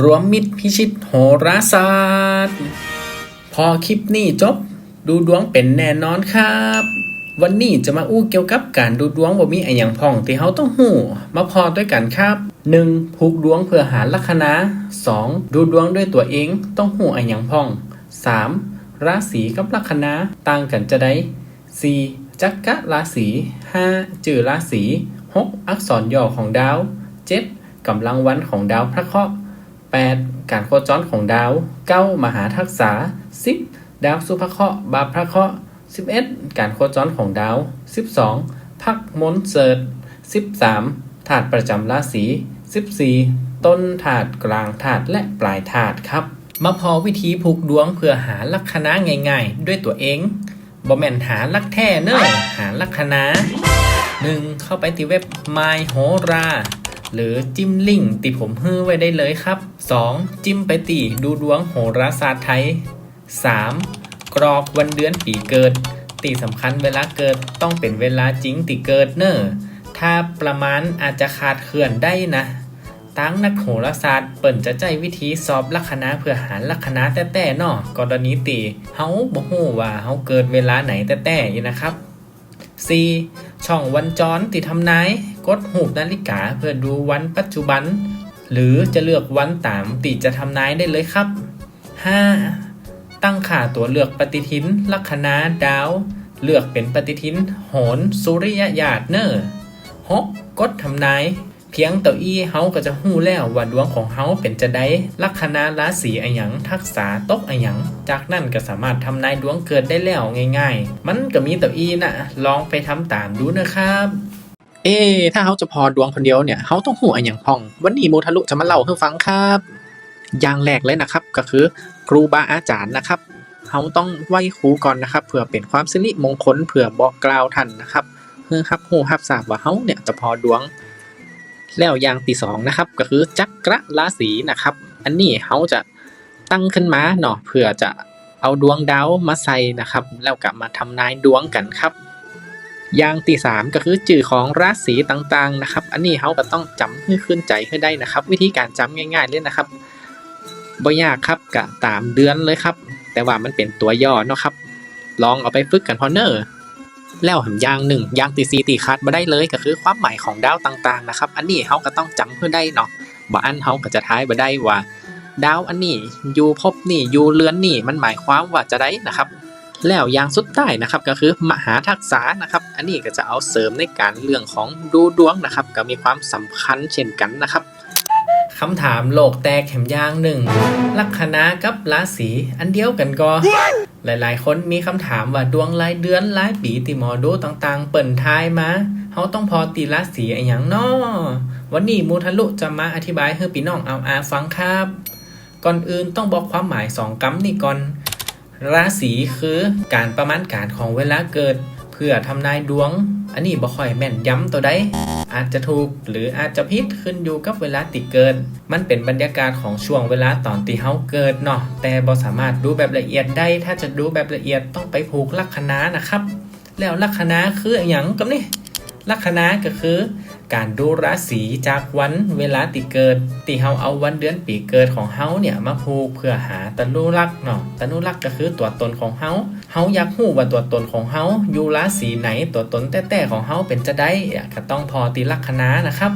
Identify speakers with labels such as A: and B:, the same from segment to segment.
A: รวมมิตรพิชิตโหราศาสตร์ พอคลิปนี้จบ ดูดวงเป็นแน่นอนครับ วันนี้จะมาอู้เกี่ยวกับการดูดวงว่ามีอะไรอย่างพ่องที่เขาต้องหูมาพอด้วยกันครับ 1. ผูกดวงเพื่อหาลัคนา 2. ดูดวงด้วยตัวเองต้องหูอะไรอย่างพ่อง 3. ราศีกับลัคนาต่างกันจะได้ 4. จักระราศี 5. จื่อราศี 6. อักษรย่อของดาว 7. กำลังวันของดาวพระเคราะห์ 8. การโคจรของดาว 9. มหาทักษะ 10. ดาวสุภเคราะห์บาพระเคราะห์ 11. การโคจรของดาว 12. พักมนเสิร์ต 13. ถาดประจำราศี 14. ต้นถาดกลางถาดและปลายถาดครับ มาพอวิธีผูกดวงเพื่อหาลัคนาง่ายๆ ด้วยตัวเองบ่แม่นหาลักแท้เนอหาลัคนา 1. เข้าไปที่เว็บ My h o r a หรือจิ้มลิงติผมฮื้อไว้ได้เลยครับ 2. จิ้มไปตีดูดวงโหราศาสตร์ไทย 3. กรอกวันเดือนปีเกิด ตีสำคัญเวลาเกิดต้องเป็นเวลาจริงติเกิดเนอะถ้าประมาณอาจจะขาดเคลื่อนได้นะตั้งนักโหราศาสตร์เปิ่นจะใจวิธีสอบลัคนาเพื่อหาลัคนาแต่แต่นาะกรณีตีเฮาบ่ฮู้ว่าเฮาเกิดเวลาไหนแต่แต่อยู่นะครับ 4. ช่องวันจรติทำนาย กดหูนาฬิกาเพื่อดูวันปัจจุบัน หรือจะเลือกวันตามติจะทำนายได้เลยครับ 5. ตั้งค่าตัวเลือกปฏิทิน ลัคนาดาว เลือกเป็นปฏิทิน โหนสุริยญาตเนอร์ 6. กกดทำนาย เพียงเต่าอี้เฮาก็จะหู้แล้วว่าดวงของเฮาเป็นจะได้ลัคนาราศีอะหยังทักษะตกอะหยัง จากนั้นก็สามารถทำนายดวงเกิดได้แล้วง่าย ๆ มันก็มีเต่าอี้นะลองไปทำตามดูนะครับ เอ๊ถ้าเขาจะพอดวงคนเดียวเนี่ยเขาต้องหูอะหยังพ่อง วันนี้โมทะลุจะมาเล่าให้ฟังครับ อย่างแรกเลยนะครับก็คือ ครูบาอาจารย์นะครับเขาต้องไหว้ครูก่อนนะครับเพื่อเป็นความสิริมงคลเพื่อบอกกล่าวท่านนะครับเพื่อครับหูฮับทราบว่าเขาเนี่ยจะพอดวง แล้วอย่างที่สองนะครับก็คือจักรราศีนะครับ อันนี้เขาจะตั้งขึ้นมาเนาะเพื่อจะเอาดวงดาวมาใส่นะครับ แล้วกลับมาทำนายดวงกันครับ อย่างที่สามก็คือจื่อของราศีต่างๆนะครับ อันนี้เขาก็ต้องจำให้ขึ้นใจให้ได้นะครับ วิธีการจำง่าย ๆเลยนะครับบ่ยากครับกะตามเดือนเลยครับ แต่ว่ามันเป็นตัวย่อเนาะครับ ลองเอาไปฝึกกันพอเนอร์แล้วหอย่างหนึ่งอย่างตีซีตีคัดมาได้เลยก็คือความหมายของดาวต่างๆนะครับ อันนี้เขาก็ต้องจำเพื่อได้เนาะบ่อันเขาก็จะท้ายมาได้ว่า ดาวอันนี้อยู่ภพนี่อยู่เรือนนี่มันหมายความว่าจะได้นะครับ แล้วอย่างสุดท้ายนะครับก็คือมหาทักษะนะครับ อันนี้ก็จะเอาเสริมในการเรื่องของดูดวงนะครับ ก็มีความสำคัญเช่นกันนะครับคำถามโลกแตกแขมยางหนึ่งลัคนากับราศีอันเดียวกันก็ หลายๆ คนมีคำถามว่าดวงรายเดือนรายปีติหมอดูต่างๆ เปิ่นทายมาเขาต้องพอตีราศีอะไรอย่างน้อวันนี้มูทะลุจะมาอธิบายให้พี่น้องเอาอาฟังครับ ก่อนอื่นต้องบอกความหมายสองกำนี่ก่อน ราศีคือการประมาณการของเวลาเกิด เพื่อทำนายดวง อันนี้บ่ค่อยแม่นย้ำตัวใดอาจจะถูกหรืออาจจะผิดขึ้นอยู่กับเวลาติเกิดมันเป็นบรรยากาศของช่วงเวลาตอนที่เฮาเกิดเนาะ แต่บ่สามารถดูแบบละเอียดได้ ถ้าจะดูแบบละเอียดต้องไปผูกลัคนานะครับ แล้วลัคนาคืออหยังกับนี่ลัคนาก็คือ การดูราศีจากวันเวลาติเกิดที่เฮาเอาวันเดือนปีเกิดของเฮาเนี่ยมาผูกเพื่อหาตนุรักษ์เนาะตนุรักษ์ก็คือตัวตนของเฮาเฮาอยากรู้ว่าตัวตนของเฮาอยู่ราศีไหนตัวตนแต่แต่ๆของเฮาเป็นจะได้อะก็ต้องพอตีลัคนานะครับ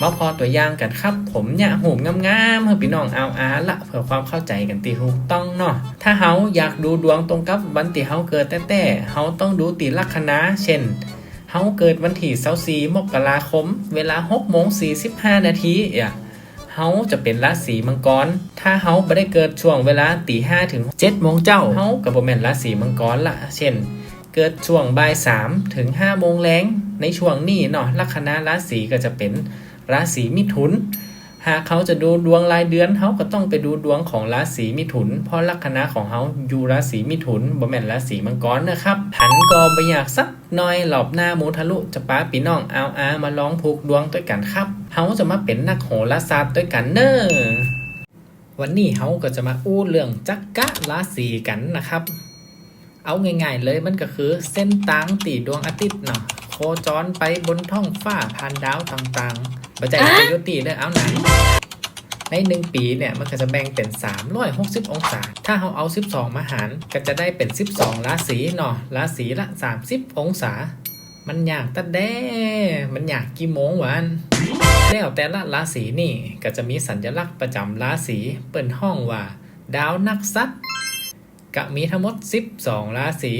A: มาพอตัวอย่างกันครับ ผมเนี่ยหูงามๆเพื่อพี่น้องเอาอาละเพื่อความเข้าใจกันตีถูกต้องเนาะถ้าเฮาอยากดูดวงตรงกับวันที่เฮาเกิดแต่แต่ๆเฮาต้องดูตีลัคนาเช่น เฮาเกิดวันที่24มกราคม เวลา6โมง45นาทีอะเฮาจะเป็นราศีมังกร ถ้าเฮาไม่ได้เกิดช่วงเวลาตี5ถึง7โมงเจ้า เฮากับบ่แมนราศีมังกรละเช่น เกิดช่วงบ่าย3ถึง5โมงแรงในช่วงนี้เนาะลัคนาราศีก็จะเป็นราศีมิถุน หากเขาจะดูดวงรายเดือนเขาก็ต้องไปดูดวงของราศีมิถุน เพราะลัคนาของเขาอยู่ราศีมิถุนบ่แม่นราศีมังกรนะครับหันก็ไปอยากสักหน่อยหลอบหน้ามูทะลุจะป้าปีน้องเอาอามาลองผูกดวงด้วยกันครับเขาจะมาเป็นนักโหราศาสตร์ด้วยกันเนอวันนี้เขาก็จะมาอู้เรื่องจักระราศีกันนะครับ เอาง่ายๆเลยมันก็คือเส้นตางตีดวงอาทิตย์เนาะโคจรไปบนท้องฟ้าผ่านดาวต่างๆ บัจจัยโยตีเลยเอาไหนในหนึ่งปีเนี่ยมันก็จะแบ่งเป็น 360 องศา ถ้าเราเอา 12 มาหารก็จะได้เป็น 12ราศีเนาะราศีละ 30 องศา มันอยากตัดแด้มันอยากกี่โมงวันแล้วแต่ละราศีนี่ก็จะมีสัญลักษณ์ประจำราศีเปิดห้องว่า ดาวนักซัดก็มีทั้งหมด 12 ราศี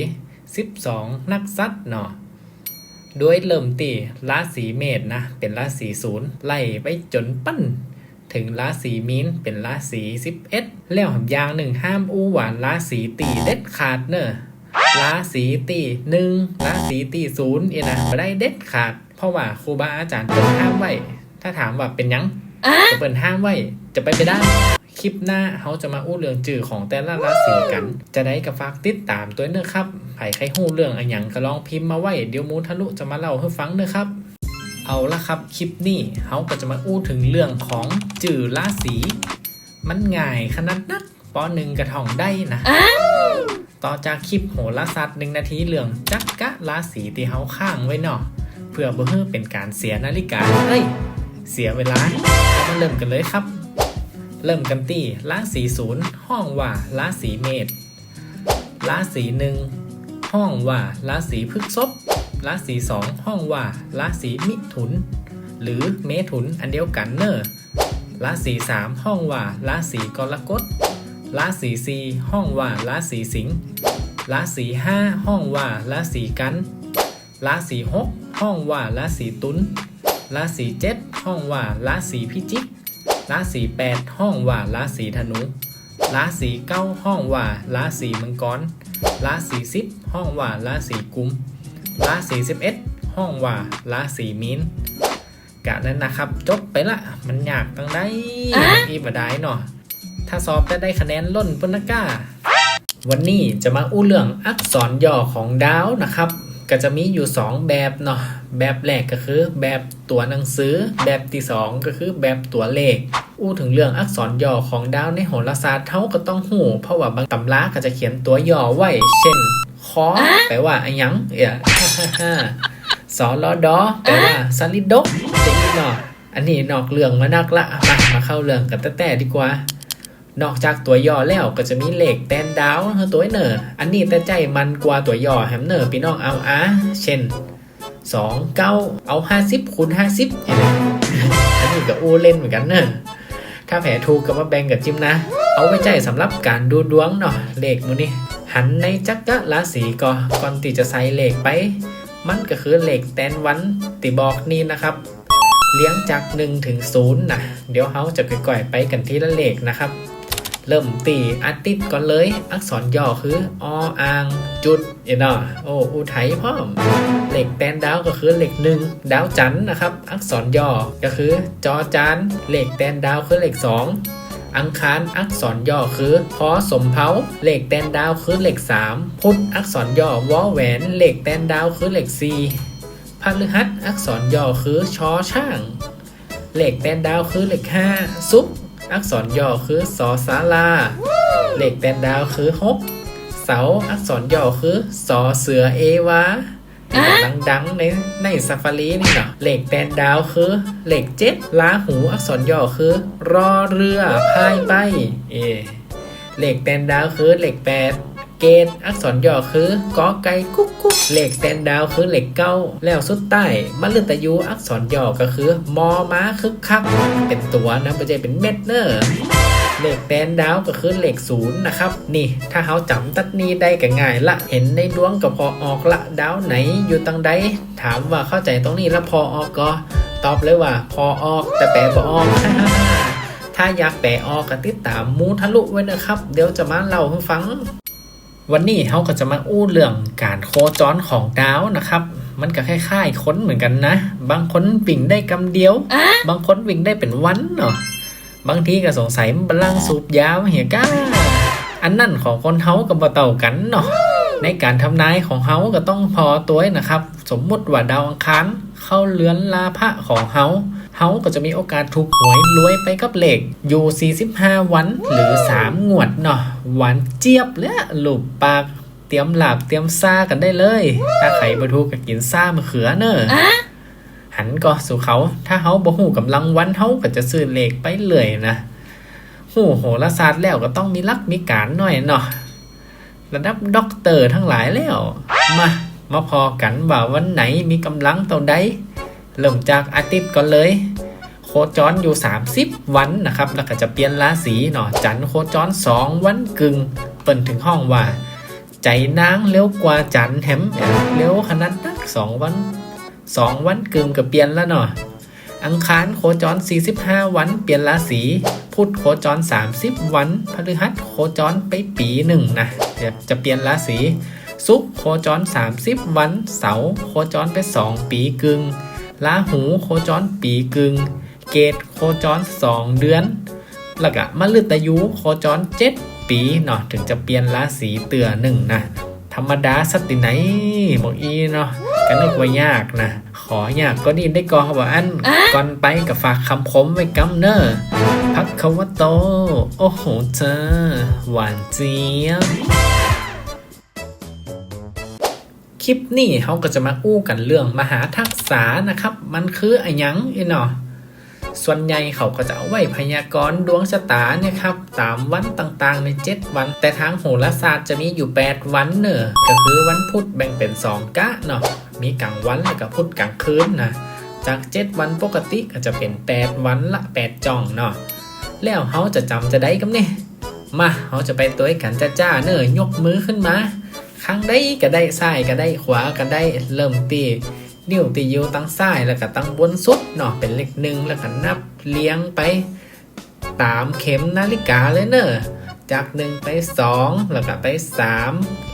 A: 12 นักซัดเนาะ โดยเริ่มตีราศีเมษนะ เป็นราศีศูนย์ไล่ไปจนปั้น ถึงราศีมีนเป็นราศี11แล้วอย่างหนึ่งห้ามอู้หวานราศีตีเด็ดขาดเนอะราศีตีหนึ่งราศีตีศูนย์เอ็นะไม่ได้เด็ดขาด เพราะว่าครูบาอาจารย์เปิดห้ามไว้ ถ้าถามว่าเป็นหยังจะเปิดห้ามไว้จะไปไม่ได้ คลิปหน้าเขาจะมาอู้เรื่องจื่อของแต่ละราศีกัน จะได้กับฝากติดตามตัวเนอะครับใครใครหู้เรื่องอะไรอย่างก็ลองพิมพ์มาไว้เดี๋ยวมูทะลุจะมาเล่าให้ฟังเนอะครับ เอาละครับคลิปนี้เขาก็จะมาอู้ถึงเรื่องของจื่อราศีมันง่ายขนาดนักปอหนึ่งกระท่องได้นะต่อจากคลิปโหราศาสตร์หนึ่งนาทีเรื่องจักกะราศีที่เขาข้างไว้เนาะเพื่อบ่ให้เป็นการเสียนาฬิกาเอ้ยเสียเวลาเรามาเริ่มกันเลยครับ เริ่มกันที่ราศีศูนย์ห้องว่าราศีเมษราศีหนึ่งห้องว่าราศีพฤกษภราศีสองห้องว่าราศีมิถุน หรือเมถุนอันเดียวกันเนอะราศีสามห้องว่าราศีกรกฎราศีสี่ห้องว่าราศีสิงห์ราศีห้าห้องว่าราศีกันราศีหกห้องว่าราศีตุลราศีเจ็ดห้องว่าราศีพิจิก ราศีแปดห้องว่าราศีธนูราศีเก้าห้องว่าราศีมังกรราศีสิบห้องว่าราศีกุมราศีสิบเอ็ดห้องว่าราศีมีนกะนั้นนะครับ จบไปละ มันยากตั้งได้อีบได้เนาะถ้าสอบจะได้คะแนนล้นปุนก้า วันนี้จะมาอู้เรื่องอักษรย่อของดาวนะครับ ก็จะมีอยู่ 2 แบบเนาะแบบแรกก็คือ แบบตัวหนังสือ แบบที่สองก็คือแบบตัวเลข อู้ถึงเรื่องอักษรย่อของดาวในโหราศาสตร์เท่าก็ต้องหูเพราะว่าบางตำราก็จะเขียนตัวย่อไว้ เช่นคอแปลว่าอะหยังเอ่ยสอลอดอแปลว่าสลิดดกจะอีเนาะอันนี้นอกเรื่องมานักละมามาเข้าเรื่องกันแต่แต่ดีกว่า นอกจากตัวย่อแล้วก็จะมีเลขแตนดาวเฮอตัวเนอร์อันนี้แต่ใจมันกว่าตัวย่อแฮมเนอร์พี่น้องเอาอะเช่นสองเก้าเอาห้าสิบคูณห้าสิบอันนี้ก็อู้เล่นเหมือนกันเนอะถ้าแผลถูกก็มาแบ่งกับจิมนะ เอาไว้ใจสำหรับการดูดวงเนาะเลขมูนี่หันในจักรราศีก็ก่อนที่จะใส่เลขไป มันก็คือเลขแตนวันติบอกนี่นะครับ เลี้ยงจาก1ถึง0นะเดี๋ยวเขาจะก่อยๆไปกันที่ละเลขนะครับ เริ่มตีอาติดก่อนเลย อักษรย่อคือออางจุดเอ็นอโอ้อุทัยพร้อมเหล็กแตนดาวก็คือเหล็กหนึ่งดาวจันนะครับ อักษรย่อก็คือจอจานเหล็กแตนดาวคือเหล็กสองอังคารอักษรย่อคือพอสมเพาเหล็กแตนดาวคือเหล็กสามพุทธอักษรย่อวอแหวนเหล็กแตนดาวคือเหล็กสี่พฤหัสอักษรย่อคือชอช่าง เหล็กแตนดาวคือเหล็กห้าซุป อักษรย่อคือสอสาลาเหล็กแตนดาวคือฮกเสาอักษรย่อคือสอเสือเอวาดังๆในในซาฟารีนี่เนาะเหล็กแตนดาวคือเหล็กเจ็ดลาหูอักษรย่อคือ รอเรือพายไป เอเหล็กแตนดาวคือเหล็กแปด เกต อักษรย่อคือกอไก่กุ๊กกุ๊กเหล็กแตนดาวคือเหล็กเก้า แล้วสุดใต้มฤตยูอักษรย่อก็คือ มอม้าคึกคัก เป็นตัวนะไม่ใช่เป็นเม็ดเนอร์เหล็กแตนดาวก็คือเหล็กศูนย์นะครับ นี่ถ้าเขาจำตัดนี้ได้ก็ง่ายละ เห็นในดวงก็พอออกละดาวไหนอยู่ตังใดถามว่าเข้าใจตรงนี้แล้วพอออกก็ ตอบเลยว่า พอออกแต่แปลบ่ออกถ้าอยากแปลออกก็ติดตามมูทะลุไว้นะครับ เดี๋ยวจะมาเล่าให้ฟัง วันนี้เขาก็จะมาอู้เรื่องการโคจรของดาวนะครับ มันก็คล้ายๆค้นเหมือนกันนะ บางคนวิ่งได้กำเดียว บางคนวิ่งได้เป็นวันเนาะบางทีก็สงสัยมันบัลลังก์สูบยาวเหียก้า อันนั่นของคนเฮากับบ่เต่ากันเนาะ ในการทำนายของเฮาก็ต้องพอตัวนะครับ สมมุติว่าดาวอังคารเข้าเลือนลาภะของเฮาเฮาก็จะมีโอกาสถูกหวยรวยไปกับเหล็กอยู่ 45 วันหรือ 3 งวดเนาะหวานเจี๊ยบและหลุบปากเตรียมหลาบเตรียมซ่ากันได้เลย ถ้าใครบ่ถูกก็กินซ่ามะเขือเนอะหันก็สู่เขา ถ้าเฮาบ่ฮู้กำลังวันเฮาก็จะซื้อเหลขไปเลยนะหูโหราศาสตร์แล้วก็ต้องมีลักมีการหน่อยเนาะ ระดับด็อกเตอร์ทั้งหลายแล้ว มามาพอกันว่าวันไหนมีกำลังเท่าใดเริ่มจากอาทิตย์ก่อนเลย โคจรอยู่ 30 วันนะครับ แล้วก็จะเปลี่ยนราศีเนาะจันทร์โคจร 2 วันกึ่งเปิ่นถึงห้องว่า ใจนางเร็วกว่าจันทร์แฮมเร็วขนาดนักสองวันสองวันกึ่งก็เปลี่ยนแล้วเนาะอังคารโคจร 45 วันเปลี่ยนราศี พุธโคจร 30 วันพฤหัสโคจรไปปีหนึ่งนะเดี๋ยวจะเปลี่ยนราศีศุกร์โคจร 30 วัน เสาร์โคจรไป 2 ปีกึ่งลาหูโคจรปีกึ่งเกตโคจร 2 เดือน แล้วก็มฤตยูโคจร 7 ปีเนาะถึงจะเปลี่ยนราศีเตือหนึ่งนะ ธรรมดาสติไหนหมอกอีเนาะก็นึกว่ายากนะ ขอยากก็ดีได้กอว่าอันก่อนไปกับฝากคำคมไว้กำเนอร์ พักคาวะโต โอ้โหเธอ หวานเจี๊ยบคลิปนี้เขาก็จะมาอู้กันเรื่องมหาทักษะนะครับ มันคืออะยังอีเนาะส่วนใหญ่เขาก็จะเอาไว้พยากรณ์ดวงชะตาเนี่ยครับตามวันต่างๆใน 7 วัน แต่ทางโหราศาสตร์จะมีอยู่ 8 วันเนอะก็คือวันพุธแบ่งเป็น 2 กะเนาะมีกลางวันแล้วก็พุธกลางคืนนะจาก 7 วันปกติก็จะเป็น 8 วันละ 8 จ่องเนาะ แล้วเขาจะจำจะได้กับเนี่ยมาเขาจะไปตัวกันจ้าจ้าๆเนอยกมือขึ้นมาข้างได้ก็ได้ซ้ายก็ได้ขวาก็ได้เริ่มตีนิ้วตีอยู่ตั้งซ้ายแล้วก็ตั้งบนสุดเนาะเป็นเลขหนึ่งแล้วก็นับเลี้ยงไป ตามเข็มนาฬิกาเลยเนอะจากหนึ่งไปสองแล้วก็ไปสาม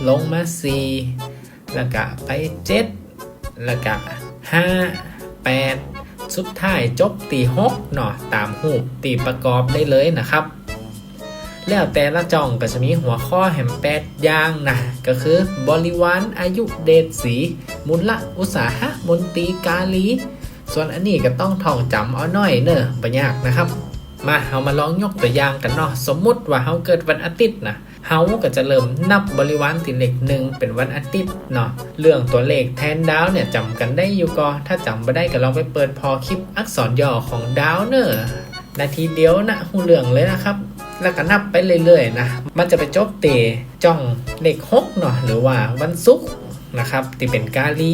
A: ลงมาสี่แล้วก็ไปเจ็ดแล้วก็ห้าแปด สุดท้ายจบตีหกเนาะตามหูตีประกอบได้เลยนะครับ แล้วแต่ละจองก็จะมีหัวข้อแหมแปดอย่างนะ ก็คือบริวารอายุเดชสี มุลละอุตสาหะมนตรีกาลี ส่วนอันนี้ก็ต้องท่องจำเอาหน่อยเนอะปะยากนะครับ มาเรามาลองยกตัวอย่างกันเนาะสมมุติว่าเราเกิดวันอาทิตย์นะ เฮาก็จะเริ่มนับบริวารติเลขหนึ่งเป็นวันอาทิตย์เนาะเรื่องตัวเลขแทนดาวเนี่ยจำกันได้อยู่ก็ถ้าจำไม่ได้ก็ลองไปเปิดพอคลิปอักษรย่อของดาวเนอะนาทีเดียวนะหูเรื่องเลยนะครับ แล้วก็นับไปเรื่อยๆนะ มันจะไปจบเตจ้องเลขหกเนาะหรือว่าวันศุกร์นะครับที่เป็นกาลี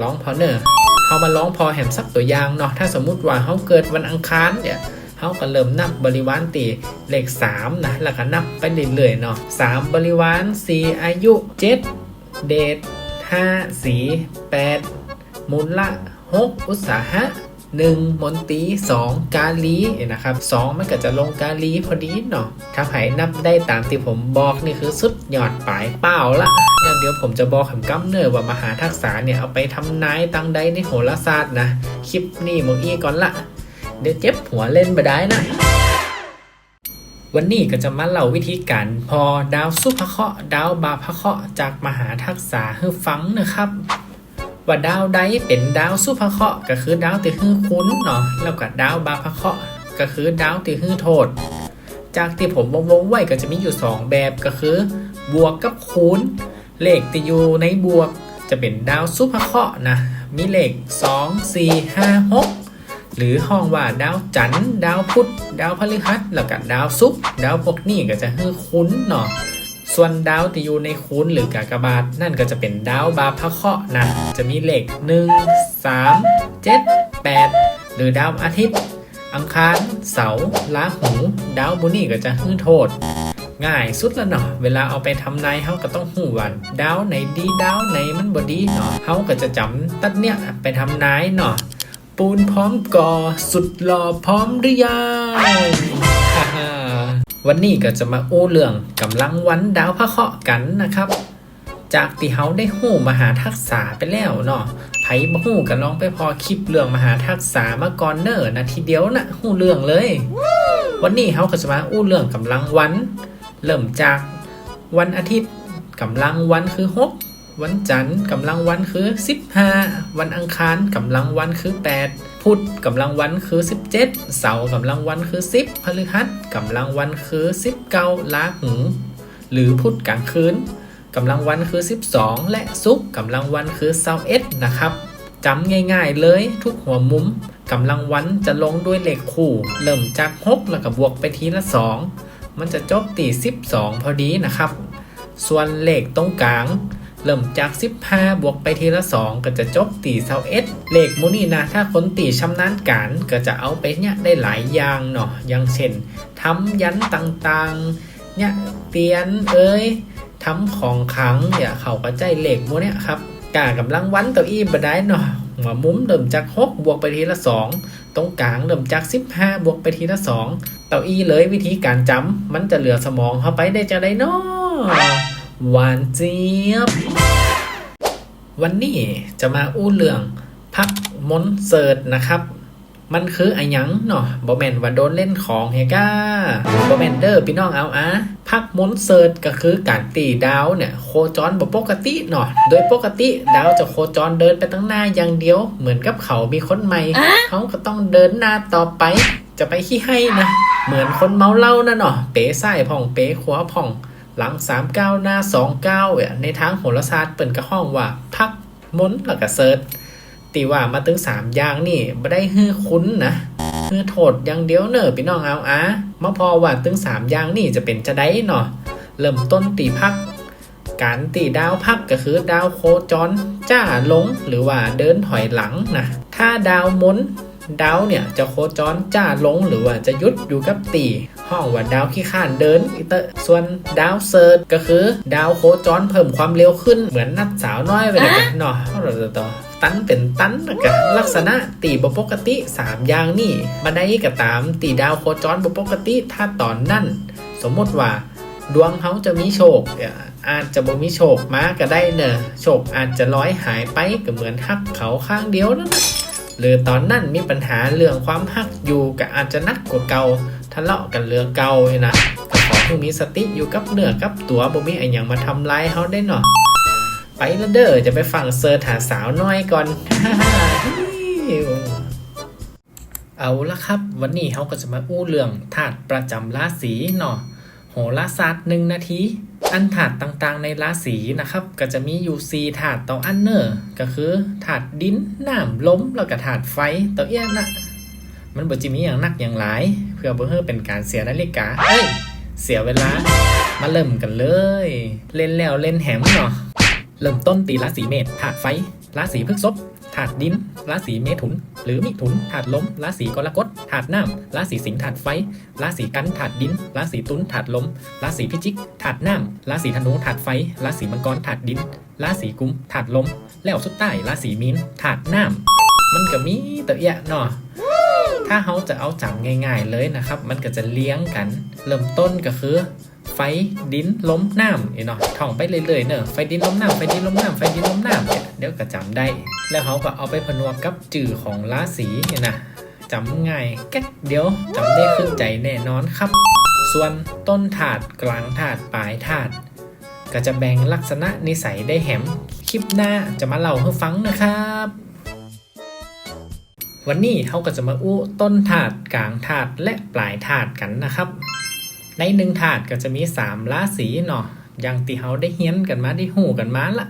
A: ร้องพอเนอร์เขามาร้องพอแหมสักตัวอย่างเนาะถ้าสมมุติว่าเขาเกิดวันอังคารเนี่ย เขาก็เริ่มนับบริวารตีเลข3นะแล้วก็นับไปเรื่อยๆเนาะ3บริวาร4อายุ 7 เดท5สี8มูลละ6อุตสาหะ1มนตรี2กาลีนะครับ2มันก็จะลงกาลีพอดีเนาะถ้าไผนับได้ตามที่ผมบอกนี่คือสุดยอดปลายเป้าละแล้วเดี๋ยวผมจะบอกคำกำเนิดว่ามหาทักษะเนี่ยเอาไปทำนายตังใดในโหราศาสตร์นะ คลิปนี้หมกอีก่อนละ เดี๋ยวเจ็บหัวเล่นไปได้นะ วันนี้ก็จะมาเล่าวิธีการพอดาวสุภเคราะห์ดาวบาพเคราะห์จากมหาทักษะให้ฟังนะครับว่าดาวใดเป็นดาวสุภเคราะห์ก็คือดาวที่ฮือคุ้นเนาะแล้วก็ดาวบาพเคราะห์ก็คือดาวที่ฮือโทษ จากที่ผมวงๆไว้ก็จะมีอยู่ 2 แบบก็คือ บวกกับคูณเลขที่อยู่ในบวกจะเป็นดาวสุภเคราะห์นะมีเลข 2 4 5 6 หรือห้องว่าดาวจันทร์ดาวพุธดาวพฤหัสแล้วก็ดาวศุกร์ดาวพวกนี้ก็จะฮือคุ้นเนาะส่วนดาวที่อยู่ในคูณหรือกากบาท นั่นก็จะเป็นดาวบาพะเคราะห์นะจะมีเลข 1 3 7 8 หรือดาวอาทิตย์ อังคาร เสาร์ลาหู ดาวบุนี่ก็จะฮื้อโทษ ง่ายสุดละเนาะเวลาเอาไปทำนายเขาก็ต้องหูวัน ดาวไหนดีดาวไหนมันบดีเนาะเขาก็จะจำตัดเนี่ยไปทำนายเนาะ ปูนพร้อมก่อสุดหล่อพร้อมหรือยังฮ่าวันนี้ก็จะมาอู้เรื่องกำลังวันดาวพระเคราะห์กันนะครับ จากที่เฮาได้หู้มหาทักษะไปแล้วเนาะไผบ่หู้ก็ลองไปพอคลิปเรื่องมหาทักษะมาก่อนเนอร์นาทีเดียวนะหู้เรื่องเลย วันนี้เฮาก็จะมาอู้เรื่องกำลังวัน เริ่มจากวันอาทิตย์กำลังวันคือหก วันจันทร์กำลังวันคือ 15 วันอังคารกำลังวันคือ 8 พุธกำลังวันคือ 17 เสาร์กำลังวันคือ 10พฤหัสกำลังวันคือ19ลาหูหรือพุธกลางคืนกำลังวันคือ 12 และศุกร์กำลังวันคือ21นะครับจำง่ายๆเลยทุกหัวมุมกำลังวันจะลงด้วยเลขคู่ เริ่มจากหกแล้วก็บวกไปทีละสองมันจะจบตี12 พอดีนะครับ ส่วนเลขตรงกลาง เริ่มจาก 15 บวกไปทีละ 2 ก็จะจบตีเซาเอสเลขมูนี่นะ ถ้าคนตีชำนาญการก็จะเอาไปเนี่ยได้หลายอย่างเนาะอย่างเช่นทำยันต่างๆ เนี่ยเตียนเอ้ยทำของขังเนี่ยเขาก็ใจเหลขมูเนี่ยครับกากำลังวันตัวอี้บได้เนาะหัวมุมเริ่มจาก 6 บวกไปทีละ 2 ตรงกลางเริ่มจาก 15 บวกไปทีละ 2 เต้าอี้เลยวิธีการจำมันจะเหลือสมองเข้าไปได้จะได้เนาะ หวานเจี๊ยบ วันนี้จะมาอู้เรื่องพักมนต์เสิร์ตนะครับ มันคืออะหยังเนาะบอแมนว่าโดนเล่นของเฮก้าบอแมนเดอร์พี่น้องเอาอะพักมนต์เสิร์ตก็คือการตีดาวเนี่ยโคจรบ่ปกติเนาะโดยปกติดาวจะโคจรเดินไปตั้งหน้าอย่างเดียว เหมือนกับเขามีคนใหม่เขาก็ต้องเดินหน้าต่อไป จะไปขี้ให้นะ เหมือนคนเมาเหล้านะเนาะเป๋ใส่ผ่องเป๋ขวาผ่อง หลังสามเก้าหน้าสองเก้าเนี่ยในทางโหราศาสตร์เปิ่นกระห้องว่าพักมนต์แล้วก็เซิร์ชตีว่ามาถึงสามอย่างนี่ไม่ได้ฮื้อคุ้นนะฮื้อโทษอย่างเดียวเนอพี่น้องเอาอะมาพอว่าถึงสามอย่างนี่จะเป็นจะได้เนาะเริ่มต้นตีพัก การตีดาวพักก็คือดาวโคจรจ้าลงหรือว่าเดินถอยหลังนะถ้าดาวมนดาวเนี่ยจะโคจรจ้าลงหรือว่าจะยุดอยู่กับตี ห้องว่าดาวขี้ข้านเดินอีเตอร์ส่วนดาวเซิร์ชก็คือ ดาวโคจรเพิ่มความเร็วขึ้นเหมือนนัดสาวน้อยไปเลยกันเนาะเราจะต่อตันเป็นตันกันลักษณะตีบปกติ 3 อย่างนี่มาได้ก็ตามตีดาวโคจรบปกติถ้าตอนนั่น สมมติว่า ดวงเขาจะมีโชคอาจจะบ่มีโชคมาก็ได้เนอะโชคอาจจะร้อยหายไปก็เหมือนหักเขาข้างเดียวนั่นน่ะหรือตอนนั้นมีปัญหาเรื่องความหักอยู่ก็อาจจะนักกว่าเก่า ทะเลาะกันเรื่องเก่าเลยนะก็ขอให้มีสติอยู่กับเนื้อกับตัวบ่มีไออย่างมาทำร้ายเขาได้เนาะไปแล้วเด้อจะไปฟังเซอร์ถาสาวน้อยก่อน เอาละครับ วันนี้เขาก็จะมาอู้เรื่องถาดประจำราศีเนาะโหราศาสตร์หนึ่งนาทีอันถาดต่างๆในราศีนะครับ ก็จะมีอยู่สี่ถาดต่ออันเนอร์ก็คือถาดดินน้ำลมแล้วก็ถาดไฟต่อเอี้ยนะมันบ่จิมีอย่างหนักอย่างหลาย พื่อบ่เพื่อเป็นการเสียนาฬิกา เอ้ย เสียเวลา มาเริ่มกันเลย เล่นแล้วเล่นแหมเนาะเริ่มต้นตีราศีเมษถาดไฟราศีพฤษภถาดดินราศีเมถุน หรือมิถุนถาดลมราศีกรกฎถาดน้ำราศีสิงห์ถาดไฟราศีกันถาดดินราศีตุลถาดลมราศีพิจิกถาดน้ำราศีธนูถาดไฟราศีมังกรถาดดินราศีกุมถาดลม แล้วสุดใต้ราศีมีนถาดน้ำมันก็มีแตัวเอะเนาะ ถ้าเขาจะเอาจำง่าย ๆเลยนะครับ มันก็จะเลี้ยงกัน เริ่มต้นก็คือ ไฟดินล้มน้ำเนาะท่องไปเรื่อยๆเนอะไฟดินล้มน้ำไฟดินล้มน้ำไฟดินล้มน้ำเนี่ยเดี๋ยวก็จำได้ แล้วเขาก็เอาไปผนวกกับจื่อของราศีเนี่ยนะจำง่ายแก๊กเดี๋ยวจำได้ขึ้นใจแน่นอนครับ ส่วนต้นถาดกลางถาดปลายถาดก็จะแบ่งลักษณะนิสัยได้แหม คลิปหน้าจะมาเล่าให้ฟังนะครับ วันนี้เขาก็จะมาอู้ต้นถาดกลางถาดและปลายถาดกันนะครับ ในหนึ่งถาดก็จะมีสามราศีเนาะอย่างที่เขาได้เฮี้ยนกันมาได้หูกันมาละ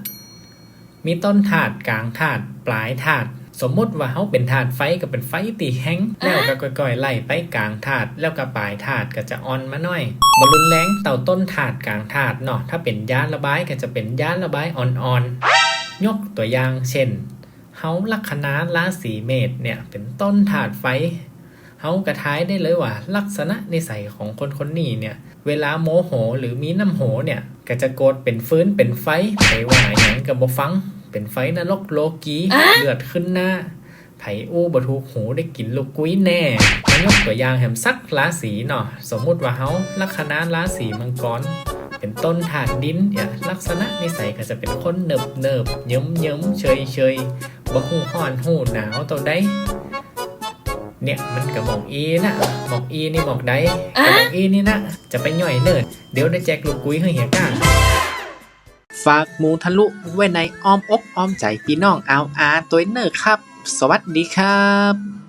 A: มีต้นถาดกลางถาดปลายถาดสมมติว่าเขาเป็นถาดไฟก็เป็นไฟตีแห้งแล้วก็ก่อยๆไล่ไปกลางถาดแล้วก็ปลายถาดก็จะอ่อนมาหน่อยบรุนแรงเต่าต้นถาดกลางถาดเนาะถ้าเป็นยานระบายก็จะเป็นยานระบายอ่อนๆยกตัวอย่างเช่น เฮาลัคนาราศีเมษเนี่ยเป็นต้นถาดไฟเฮากระท้ายได้เลยว่า ลักษณะนิสัยของคนคนนี้เนี่ยเวลาโมโหหรือมีน้ำโหเนี่ยก็จะโกรธเป็นฟื้นเป็นไฟไผว่าอย่างกับบ่ฟัง เป็นไฟนรกโลกีเลือดขึ้นหน้าไผอู้บทูกหูได้กินลูกกุ้ยแน่มายกตัวอย่างแหมสักราศีเนาะสมมุติว่าเฮาลัคนาราศีมังกร เป็นต้นถาดดินเนี่ยลักษณะนิสัยก็จะเป็นคนเนิบเนิบๆเยิ้มเยิ้มๆเฉยเฉยๆบ่หูฮ้อนหูหนาวตัวใดเนี่ยมันกับหมอกอีนะหมอกอีนี่หมอกใดกับหมอกอีนี่นะจะไปย่อยเนิดเดี๋ยวได้แจกลูกกุ้ยให้เหียก้าฝากหมูทะลุไว้ในอ้อมอกอ้อมใจพี่น้องเอาอาตัวเนอร์ครับ สวัสดีครับ